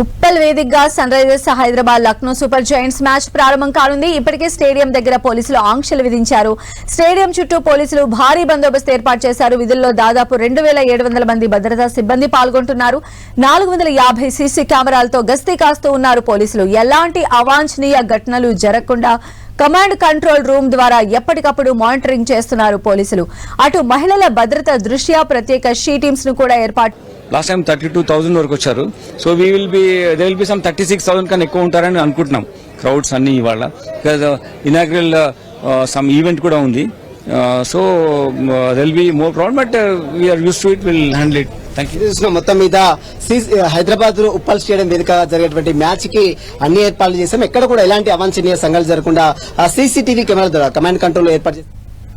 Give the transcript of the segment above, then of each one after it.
ఉప్పల్ వేదికగా Sunrisers Hyderabad Lucknow Super Giants match ప్రారంభం కానుంది. ఇప్పటికే స్టేడియం దగ్గర పోలీసులు ఆంక్షలు విధించారు. స్టేడియం చుట్టూ పోలీసులు భారీ బందోబస్తు ఏర్పాటు చేశారు. విధుల్లో దాదాపు రెండు వేల ఏడు వందల మంది భద్రతా సిబ్బంది పాల్గొంటున్నారు. నాలుగు వందల యాభై సీసీ కెమెరాలతో గస్తీ కాస్తూ ఉన్నారు పోలీసులు. ఎలాంటి అవాంఛనీయ ఘటనలు జరగకుండా కమాండ్ కంట్రోల్ రూమ్ ద్వారా ఎప్పటికప్పుడు మానిటరింగ్ చేస్తున్నారు పోలీసులు. అటు మహిళల భద్రత దృష్ట్యా ప్రత్యేక షీ టీమ్స్ను కూడా ఏర్పాటు last time thirty two thousand వరకు వచ్చారు. So we will be they will be some thirty six thousand కన్నా ఎక్కువ ఉంటారని అనుకుంటున్నాం. క్రౌడ్స్ అన్ని ఇవాళ. బికాజ్ ఇనాగ్రల్ సమ్ ఈవెంట్ కూడా ఉంది. So they'll be more crowd but we're used to it will handle it thank you చూసిన మొత్తం మీద సి- uh, హైదరాబాద్ ఉప్పల్ స్టేడియం వేదిక జరిగేటువంటి మ్యాచ్కి అన్ని ఏర్పాట్లు చేశాం. ఎక్కడ కూడా ఎలాంటి అవాంఛనీయ సంఘాలు జరగకుండా సీసీటీవీ కెమెరా ద్వారా కమాండ్ కంట్రోల్ ఏర్పాటు చేశారు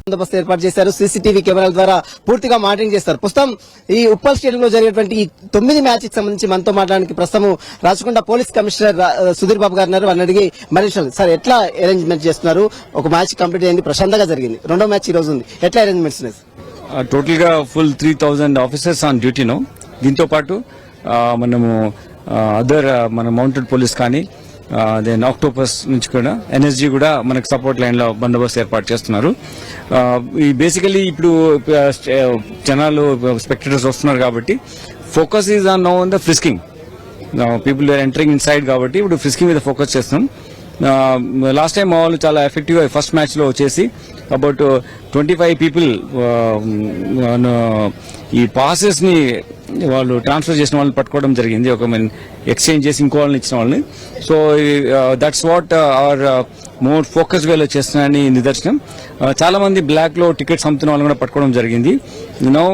బందోబస్తు ఏర్పాటు చేశారు. సీసీటీవీ కెమెరాల ద్వారా పూర్తిగా మానిటరింగ్ చేస్తారు. ప్రస్తుతం ఈ ఉప్పల్ స్టేడియం లో జరిగినటువంటి ఈ తొమ్మిది మ్యాచ్కి సంబంధించి మనతో మాట్లాడడానికి ప్రస్తుతం రాచకొండ పోలీస్ కమిషనర్ సుధీర్ బాబు గారు వారిని అడిగి మరి సార్ ఎట్లా అరేంజ్మెంట్ చేస్తున్నారు? ఒక మ్యాచ్ కంప్లీట్ అయింది ప్రశాంతంగా జరిగింది. రెండో మ్యాచ్ ఈ రోజు ఉంది. ఎట్లా అరేంజ్మెంట్స్ ఉన్నాయి? టోటల్గా full three thousand officers on డ్యూటీను. దీంతో పాటు మనము అదర్ మన మౌంటెడ్ పోలీస్ కానీ దెన్ ఆక్టోపస్ నుంచి కూడా ఎన్ఎస్జీ కూడా మనకు సపోర్ట్ లైన్లో బందోబస్తు ఏర్పాటు చేస్తున్నారు. ఈ బేసికలీ ఇప్పుడు జనాలు స్పెక్టేటర్స్ వస్తున్నారు కాబట్టి focus is on no on the frisking people are entering inside కాబట్టి ఇప్పుడు ఫ్రిస్కింగ్ మీద ఫోకస్ చేస్తున్నాం. లాస్ట్ టైం మా వాళ్ళు చాలా ఎఫెక్టివ్ ఫస్ట్ మ్యాచ్లో వచ్చేసి అబౌట్ ట్వంటీ ఫైవ్ పీపుల్ ఈ పాసెస్ని వాళ్ళు ట్రాన్స్ఫర్ చేసిన వాళ్ళని పట్టుకోవడం జరిగింది. ఒక మీన్ ఎక్స్చేంజ్ చేసి ఇంకో వాళ్ళని ఇచ్చిన వాళ్ళని. So that's what our more focus వేలో చేస్తున్నాయని నిదర్శనం. Uh, చాలామంది చాలా మంది బ్లాక్లో టికెట్స్ అమ్ముతున్న వాళ్ళని కూడా పట్టుకోవడం జరిగింది. No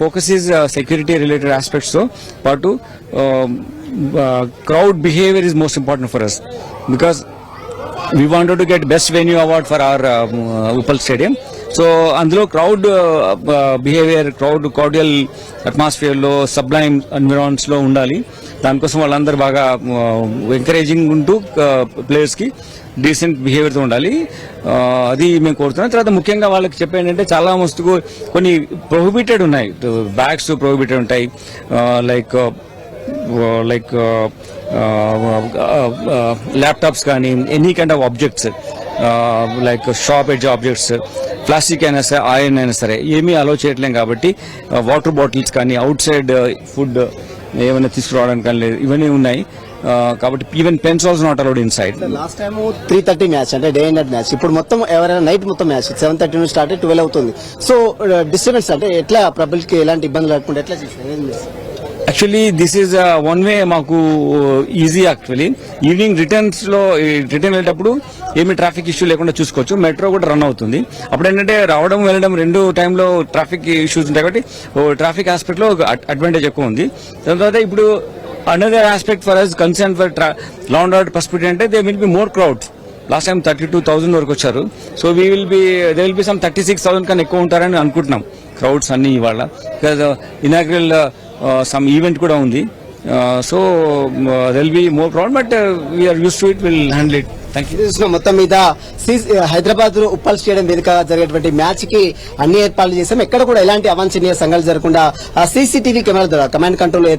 focus is security related ఆస్పెక్ట్స్తో పాటు crowd behaviour is most important for us because we wanted to get best venue award for our Uppal stadium so అందులో క్రౌడ్ బిహేవియర్ క్రౌడ్ కార్డియల్ అట్మాస్ఫియర్లో సబ్లైమ్ ఎన్విరాన్స్లో ఉండాలి. దానికోసం వాళ్ళందరూ బాగా ఎంకరేజింగ్ ఉంటూ ప్లేయర్స్కి decent బిహేవియర్తో ఉండాలి. అది మేము కోరుతున్నాం. తర్వాత ముఖ్యంగా వాళ్ళకి చెప్పేంటంటే చాలా మస్తుకు కొన్ని ప్రొహిబిటెడ్ ఉన్నాయి. బ్యాగ్స్ ప్రొహిబిటెడ్ ఉంటాయి. లైక్ లైక్ ల్యాప్టాప్స్ కానీ any kind of objects like sharp edge objects plastic అయినా సరే ఐరన్ అయినా సరే ఏమీ అలో చేయట్లేం కాబట్టి వాటర్ బాటిల్స్ కానీ అవుట్ సైడ్ ఫుడ్ ఏమైనా తీసుకురావడానికి కానీ లేదు. ఇవన్నీ ఉన్నాయి. కాబట్టి even pens also not allowed inside last time three thirty match అంటే డే అండ్ నైట్ మ్యాచ్ ఇప్పుడు మొత్తం ఎవరైనా నైట్ మొత్తం మ్యాచ్ సెవెన్ థర్టీ నుంచి స్టార్ట్ ట్వెల్వ్ అవుతుంది. సో డిస్టర్బెన్స్ అంటే ఎట్లా పబ్లిక్ ఎలాంటి ఇబ్బందులు లేకుండా ఎట్లా చేస్తారు actually this is one way మాకు ఈజీ యాక్చువల్లీ ఈవినింగ్ రిటర్న్స్లో రిటర్న్ వెళ్ళేటప్పుడు ఏమి ట్రాఫిక్ ఇష్యూ లేకుండా చూసుకోవచ్చు. మెట్రో కూడా రన్ అవుతుంది. అప్పుడు ఏంటంటే రావడం వెళ్ళడం రెండు టైంలో ట్రాఫిక్ ఇష్యూస్ ఉంటాయి కాబట్టి ట్రాఫిక్ ఆస్పెక్ట్లో అడ్వాంటేజ్ ఎక్కువ ఉంది. దాని తర్వాత ఇప్పుడు another aspect for us concern for law and order అంటే they will be more crowds last time thirty two thousand వరకు వచ్చారు. So we will be they will be some thirty six thousand కన్నా ఎక్కువ ఉంటారని అనుకుంటున్నాం. క్రౌడ్స్ అన్ని ఇవాళ. Because inaugural uh, some event కూడా ఉంది. So they'll be more crowd but we're used to it will handle it thank you మొత్తం మీద సి- హైదరాబాద్ ఉప్పల్ స్టేడియం వేదిక జరిగేటువంటి మ్యాచ్కి అన్ని ఏర్పాట్లు చేశాం. ఎక్కడ కూడా ఎలాంటి అవాంఛనీయ సంఘాలు జరగకుండా సీసీటీవీ కెమెరా ద్వారా కమాండ్ కంట్రోల్